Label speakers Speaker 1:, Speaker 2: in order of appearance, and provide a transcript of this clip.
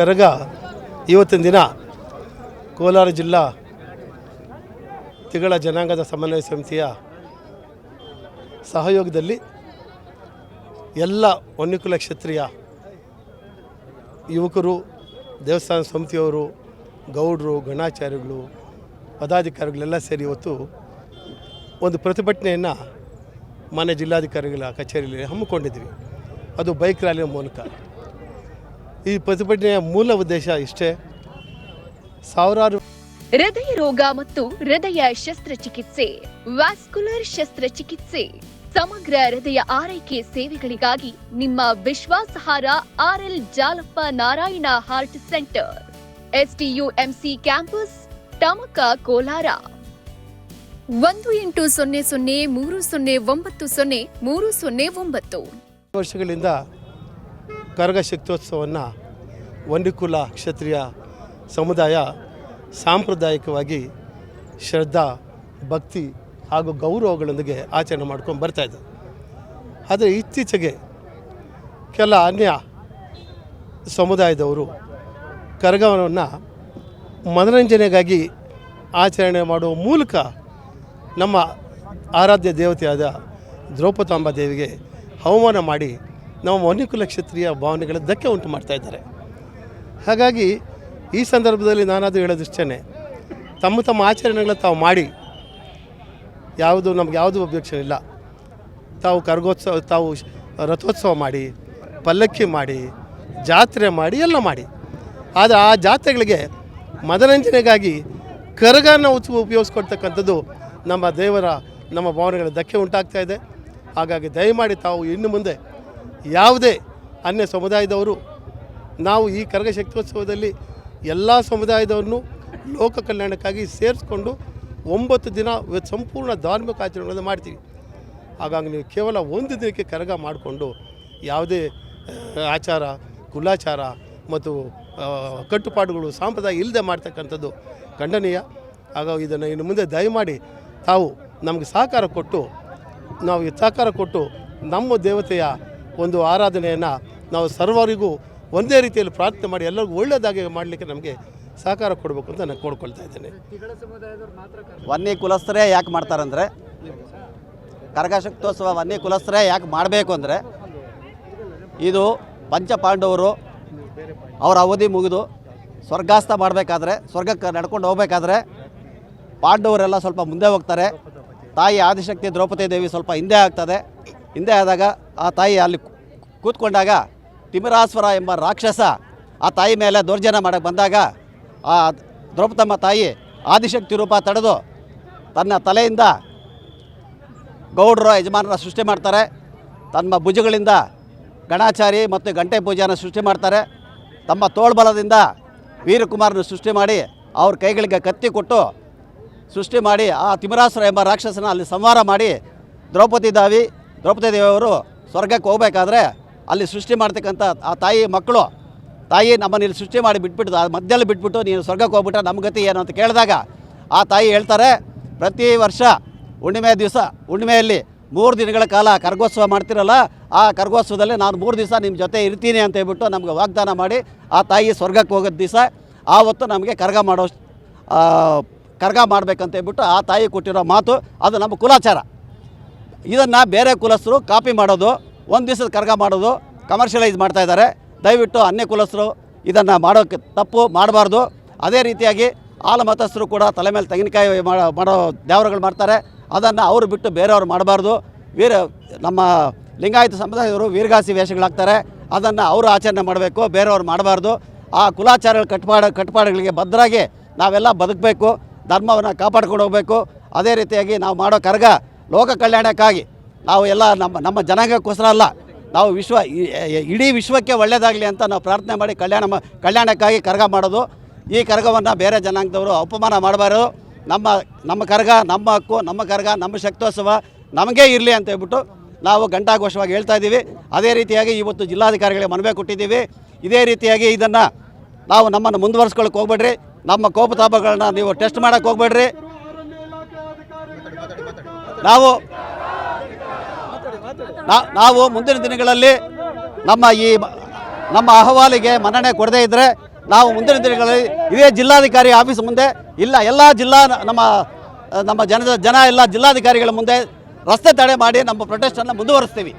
Speaker 1: ಕರಗ ಇವತ್ತಿನ ದಿನ ಕೋಲಾರ ಜಿಲ್ಲಾ ತಿಗಳ ಜನಾಂಗದ ಸಮನ್ವಯ ಸಮಿತಿಯ ಸಹಯೋಗದಲ್ಲಿ ಎಲ್ಲ ವನ್ಯಕುಲ ಕ್ಷೇತ್ರೀಯ ಯುವಕರು, ದೇವಸ್ಥಾನ ಸಮಿತಿಯವರು, ಗೌಡರು, ಗಣಾಚಾರ್ಯಗಳು, ಪದಾಧಿಕಾರಿಗಳೆಲ್ಲ ಸೇರಿ ಇವತ್ತು ಒಂದು ಪ್ರತಿಭಟನೆಯನ್ನು ಮಾನ್ಯ ಜಿಲ್ಲಾಧಿಕಾರಿಗಳ ಕಚೇರಿಯಲ್ಲಿ ಹಮ್ಮಿಕೊಂಡಿದ್ವಿ ಅದು ಬೈಕ್ ರ್ಯಾಲಿಯ ಮೂಲಕ. ಈ ಪ್ರತಿಭಟನೆಯ ಮೂಲ ಉದ್ದೇಶ ಇಷ್ಟೇ. ಸಾವಿರಾರು
Speaker 2: ಹೃದಯ ರೋಗ ಮತ್ತು ಹೃದಯ ಶಸ್ತ್ರಚಿಕಿತ್ಸೆ ವ್ಯಾಸ್ಕುಲರ್ ಶಸ್ತ್ರಚಿಕಿತ್ಸೆ ಸಮಗ್ರ ಹೃದಯ ಆರೈಕೆ ಸೇವೆಗಳಿಗಾಗಿ ನಿಮ್ಮ ವಿಶ್ವಾಸಾರ್ಹ RL Jalappa Narayana heart centre SDUMC campus Tamaka Kolar. ಒಂದು ಎಂಟು ಸೊನ್ನೆ ಸೊನ್ನೆ ಮೂರು ಸೊನ್ನೆ ಒಂಬತ್ತು ಸೊನ್ನೆ ಮೂರು ಸೊನ್ನೆ ಒಂಬತ್ತು.
Speaker 1: ವರ್ಷಗಳಿಂದ ಕರಗ ಶಕ್ತ್ಯೋತ್ಸವವನ್ನು ವಂಡಿಕುಲ ಕ್ಷತ್ರಿಯ ಸಮುದಾಯ ಸಾಂಪ್ರದಾಯಿಕವಾಗಿ ಶ್ರದ್ಧಾ, ಭಕ್ತಿ ಹಾಗೂ ಗೌರವಗಳೊಂದಿಗೆ ಆಚರಣೆ ಮಾಡ್ಕೊಂಡು ಬರ್ತಾಯಿದ್ದೆ ಆದರೆ ಇತ್ತೀಚೆಗೆ ಕೆಲ ಅನ್ಯ ಸಮುದಾಯದವರು ಕರಗವನ್ನು ಮನರಂಜನೆಗಾಗಿ ಆಚರಣೆ ಮಾಡುವ ಮೂಲಕ ನಮ್ಮ ಆರಾಧ್ಯ ದೇವತೆಯಾದ ದ್ರೌಪದಾಂಬ ದೇವಿಗೆ ಅವಮಾನ ಮಾಡಿ ನಮ್ಮ ಮೌನಿಕುಲ ಕ್ಷತ್ರಿಯ ಭಾವನೆಗಳ ಧಕ್ಕೆ ಉಂಟು ಮಾಡ್ತಾ ಇದ್ದಾರೆ. ಹಾಗಾಗಿ ಈ ಸಂದರ್ಭದಲ್ಲಿ ನಾನಾದರೂ ಹೇಳೋದಿಷ್ಟೇ ತಮ್ಮ ತಮ್ಮ ಆಚರಣೆಗಳ ತಾವು ಮಾಡಿ, ಯಾವುದು ನಮ್ಗೆ ಯಾವುದು ಅಬ್ಜೆಕ್ಷನ್ ಇಲ್ಲ ತಾವು ಕರಗೋತ್ಸವ, ತಾವು ರಥೋತ್ಸವ ಮಾಡಿ, ಪಲ್ಲಕ್ಕಿ ಮಾಡಿ, ಜಾತ್ರೆ ಮಾಡಿ, ಎಲ್ಲ ಮಾಡಿ. ಆದರೆ ಆ ಜಾತ್ರೆಗಳಿಗೆ ಮನರಂಜನೆಗಾಗಿ ಕರಗನ ಉತ್ಸವ ಉಪಯೋಗಿಸ್ಕೊಡ್ತಕ್ಕಂಥದ್ದು ನಮ್ಮ ದೇವರ, ನಮ್ಮ ಭಾವನೆಗಳ ಧಕ್ಕೆ ಉಂಟಾಗ್ತಾ ಇದೆ. ಹಾಗಾಗಿ ದಯಮಾಡಿ ತಾವು ಇನ್ನು ಮುಂದೆ ಯಾವುದೇ ಅನ್ಯ ಸಮುದಾಯದವರು ನಾವು ಈ ಕರಗ ಶಕ್ತ್ಯೋತ್ಸವದಲ್ಲಿ ಎಲ್ಲ ಸಮುದಾಯದವ್ರನ್ನೂ ಲೋಕ ಕಲ್ಯಾಣಕ್ಕಾಗಿ ಸೇರಿಸ್ಕೊಂಡು ಒಂಬತ್ತು ದಿನ ಸಂಪೂರ್ಣ ಧಾರ್ಮಿಕ ಆಚರಣೆಗಳನ್ನು ಮಾಡ್ತೀವಿ. ಹಾಗಾಗಿ ನೀವು ಕೇವಲ ಒಂದು ದಿನಕ್ಕೆ ಕರಗ ಮಾಡಿಕೊಂಡು ಯಾವುದೇ ಆಚಾರ, ಕುಲಾಚಾರ ಮತ್ತು ಕಟ್ಟುಪಾಡುಗಳು ಸಾಂಪ್ರದಾಯ ಇಲ್ಲದೆ ಮಾಡ್ತಕ್ಕಂಥದ್ದು ಖಂಡನೀಯ. ಹಾಗಾಗಿ ಇದನ್ನು ಇನ್ನು ಮುಂದೆ ದಯಮಾಡಿ ತಾವು ನಮಗೆ ಸಹಕಾರ ಕೊಟ್ಟು, ನಾವು ಸಹಕಾರ ಕೊಟ್ಟು ನಮ್ಮ ದೇವತೆಯ ಒಂದು ಆರಾಧನೆಯನ್ನು ನಾವು ಸರ್ವರಿಗೂ ಒಂದೇ ರೀತಿಯಲ್ಲಿ ಪ್ರಾರ್ಥನೆ ಮಾಡಿ ಎಲ್ಲರಿಗೂ ಒಳ್ಳೆಯದಾಗಿ ಮಾಡಲಿಕ್ಕೆ ನಮಗೆ ಸಹಕಾರ ಕೊಡಬೇಕು ಅಂತ ನಾನು ಕೋಡ್ಕೊಳ್ತಾ ಇದ್ದೇನೆ.
Speaker 3: ವನ್ಯ ಕುಲಸ್ಥರೇ ಯಾಕೆ ಮಾಡ್ತಾರಂದರೆ? ಕರಗಶಕ್ತೋತ್ಸವ ವನ್ಯ ಕುಲಸ್ಥರೇ ಯಾಕೆ ಮಾಡಬೇಕು ಅಂದರೆ ಇದು ಪಂಚಪಾಂಡವರು ಅವರ ಅವಧಿ ಮುಗಿದು ಸ್ವರ್ಗಾಸ್ತ ಮಾಡಬೇಕಾದ್ರೆ ಸ್ವರ್ಗಕ್ಕೆ ನಡ್ಕೊಂಡು ಹೋಗಬೇಕಾದ್ರೆ ಪಾಂಡವರೆಲ್ಲ ಸ್ವಲ್ಪ ಮುಂದೆ ಹೋಗ್ತಾರೆ. ತಾಯಿ ಆದಿಶಕ್ತಿ ದ್ರೌಪದಿ ದೇವಿ ಸ್ವಲ್ಪ ಹಿಂದೆ ಆಗ್ತದೆ. ಹಿಂದೆ ಆದಾಗ ಆ ತಾಯಿ ಅಲ್ಲಿ ಕೂತ್ಕೊಂಡಾಗ ತಿಮಿರಾಸ್ವರ ಎಂಬ ರಾಕ್ಷಸ ಆ ತಾಯಿ ಮೇಲೆ ದೌರ್ಜನ್ಯ ಮಾಡಕ್ಕೆ ಬಂದಾಗ ಆ ದ್ರೌಪದಮ್ಮ ತಾಯಿ ಆದಿಶಕ್ತಿ ರೂಪ ತಡೆದು ತನ್ನ ತಲೆಯಿಂದ ಗೌಡರ ಯಜಮಾನರ ಸೃಷ್ಟಿ ಮಾಡ್ತಾರೆ. ತಮ್ಮ ಭುಜಗಳಿಂದ ಗಣಾಚಾರಿ ಮತ್ತು ಗಂಟೆ ಪೂಜೆಯನ್ನು ಸೃಷ್ಟಿ ಮಾಡ್ತಾರೆ. ತಮ್ಮ ತೋಳ್ಬಲದಿಂದ ವೀರಕುಮಾರನ ಸೃಷ್ಟಿ ಮಾಡಿ ಅವ್ರ ಕೈಗಳಿಗೆ ಕತ್ತಿ ಕೊಟ್ಟು ಸೃಷ್ಟಿ ಮಾಡಿ ಆ ತಿಮರಾಸುರ ಎಂಬ ರಾಕ್ಷಸನ ಅಲ್ಲಿ ಸಂಹಾರ ಮಾಡಿ ದ್ರೌಪದಿ ದಾವಿ ದ್ರೌಪದಿ ದೇವಿಯವರು ಸ್ವರ್ಗಕ್ಕೆ ಹೋಗ್ಬೇಕಾದ್ರೆ ಅಲ್ಲಿ ಸೃಷ್ಟಿ ಮಾಡ್ತಕ್ಕಂಥ ಆ ತಾಯಿ ಮಕ್ಕಳು, ತಾಯಿ ನಮ್ಮನ್ನು ಇಲ್ಲಿ ಸೃಷ್ಟಿ ಮಾಡಿ ಬಿಟ್ಬಿಟ್ಟು, ಆ ಮಧ್ಯದಲ್ಲಿ ಬಿಟ್ಬಿಟ್ಟು ನೀನು ಸ್ವರ್ಗಕ್ಕೆ ಹೋಗ್ಬಿಟ್ರೆ ನಮ್ಮ ಗತಿ ಏನು ಅಂತ ಕೇಳಿದಾಗ ಆ ತಾಯಿ ಹೇಳ್ತಾರೆ, ಪ್ರತಿ ವರ್ಷ ಹುಣ್ಣಿಮೆ ದಿವಸ, ಹುಣ್ಣಿಮೆಯಲ್ಲಿ ಮೂರು ದಿನಗಳ ಕಾಲ ಕರಗೋತ್ಸವ ಮಾಡ್ತಿರಲ್ಲ, ಆ ಕರಗೋತ್ಸವದಲ್ಲಿ ನಾನು ಮೂರು ದಿವಸ ನಿಮ್ಮ ಜೊತೆ ಇರ್ತೀನಿ ಅಂತ ಹೇಳ್ಬಿಟ್ಟು ನಮಗೆ ವಾಗ್ದಾನ ಮಾಡಿ ಆ ತಾಯಿ ಸ್ವರ್ಗಕ್ಕೆ ಹೋಗೋದು ದಿವಸ ಆವತ್ತು ನಮಗೆ ಕರಗ ಮಾಡೋ ಕರಗ ಮಾಡ್ಬೇಕಂತ ಹೇಳ್ಬಿಟ್ಟು ಆ ತಾಯಿ ಕೊಟ್ಟಿರೋ ಮಾತು, ಅದು ನಮ್ಮ ಕುಲಾಚಾರ. ಇದನ್ನು ಬೇರೆ ಕುಲಸ್ಥರು ಕಾಪಿ ಮಾಡೋದು, ಒಂದು ದಿವಸದ ಕರ್ಗ ಮಾಡೋದು ಕಮರ್ಷಿಯಲೈಸ್ ಮಾಡ್ತಾ ಇದ್ದಾರೆ. ದಯವಿಟ್ಟು ಅನ್ಯ ಕುಲಸ್ಥರು ಇದನ್ನು ಮಾಡೋಕ್ಕೆ ತಪ್ಪು ಮಾಡಬಾರ್ದು. ಅದೇ ರೀತಿಯಾಗಿ ಆಲ ಮತಸ್ಥರು ಕೂಡ ತಲೆ ಮೇಲೆ ತೆಂಗಿನಕಾಯಿ ಮಾಡೋ ದೇವರುಗಳು ಮಾಡ್ತಾರೆ. ಅದನ್ನು ಅವರು ಬಿಟ್ಟು ಬೇರೆಯವರು ಮಾಡಬಾರ್ದು. ವೀರ, ನಮ್ಮ ಲಿಂಗಾಯತ ಸಮುದಾಯದವರು ವೀರಗಾಸಿ ವೇಷಗಳಾಗ್ತಾರೆ. ಅದನ್ನು ಅವರು ಆಚರಣೆ ಮಾಡಬೇಕು, ಬೇರೆಯವರು ಮಾಡಬಾರ್ದು. ಆ ಕುಲಾಚಾರಗಳ ಕಟ್ಪಾಡ, ಕಟ್ಪಾಡುಗಳಿಗೆ ಭದ್ರಾಗಿ ನಾವೆಲ್ಲ ಬದುಕಬೇಕು, ಧರ್ಮವನ್ನು ಕಾಪಾಡ್ಕೊಂಡು ಹೋಗಬೇಕು. ಅದೇ ರೀತಿಯಾಗಿ ನಾವು ಮಾಡೋ ಕರ್ಗ ಲೋಕ ಕಲ್ಯಾಣಕ್ಕಾಗಿ ನಾವು ಎಲ್ಲ ನಮ್ಮ ನಮ್ಮ ಜನಾಂಗಕ್ಕೋಸ್ಕರ ಅಲ್ಲ, ನಾವು ವಿಶ್ವ ಇಡೀ ವಿಶ್ವಕ್ಕೆ ಒಳ್ಳೆಯದಾಗಲಿ ಅಂತ ನಾವು ಪ್ರಾರ್ಥನೆ ಮಾಡಿ ಕಲ್ಯಾಣ ಕಲ್ಯಾಣಕ್ಕಾಗಿ ಕರ್ಗ ಮಾಡೋದು. ಈ ಕರ್ಗವನ್ನು ಬೇರೆ ಜನಾಂಗದವರು ಅಪಮಾನ ಮಾಡಬಾರ್ದು. ನಮ್ಮ ನಮ್ಮ ಕರ್ಗ, ನಮ್ಮ ಹಕ್ಕು, ನಮ್ಮ ಕರ್ಗ, ನಮ್ಮ ಶಕ್ತೋತ್ಸವ ನಮಗೇ ಇರಲಿ ಅಂತ ಹೇಳ್ಬಿಟ್ಟು ನಾವು ಘಂಟಾಘೋಷವಾಗಿ ಹೇಳ್ತಾ ಇದ್ದೀವಿ. ಅದೇ ರೀತಿಯಾಗಿ ಇವತ್ತು ಜಿಲ್ಲಾಧಿಕಾರಿಗಳಿಗೆ ಮನವಿ ಕೊಟ್ಟಿದ್ದೀವಿ. ಇದೇ ರೀತಿಯಾಗಿ ಇದನ್ನು ನಾವು ನಮ್ಮನ್ನು ಮುಂದುವರ್ಸ್ಕೊಳಕ್ಕೆ ಹೋಗ್ಬೇಡ್ರಿ. ನಮ್ಮ ಕೋಪತಾಪಗಳನ್ನ ನೀವು ಟೆಸ್ಟ್ ಮಾಡೋಕ್ಕೆ ಹೋಗ್ಬೇಡ್ರಿ. ನಾವು ನಾವು ಮುಂದಿನ ದಿನಗಳಲ್ಲಿ ನಮ್ಮ ಈ ನಮ್ಮ ಅಹವಾಲಿಗೆ ಮನ್ನಣೆ ಕೊಡದೇ ಇದ್ದರೆ ನಾವು ಮುಂದಿನ ದಿನಗಳಲ್ಲಿ ಇದೇ ಜಿಲ್ಲಾಧಿಕಾರಿ ಆಫೀಸ್ ಮುಂದೆ ಇಲ್ಲ, ಎಲ್ಲ ಜಿಲ್ಲಾ ನಮ್ಮ ನಮ್ಮ ಜನದ ಜನ, ಎಲ್ಲ ಜಿಲ್ಲಾಧಿಕಾರಿಗಳ ಮುಂದೆ ರಸ್ತೆ ತಡೆ ಮಾಡಿ ನಮ್ಮ ಪ್ರೊಟೆಸ್ಟನ್ನು ಮುಂದುವರಿಸ್ತೀವಿ.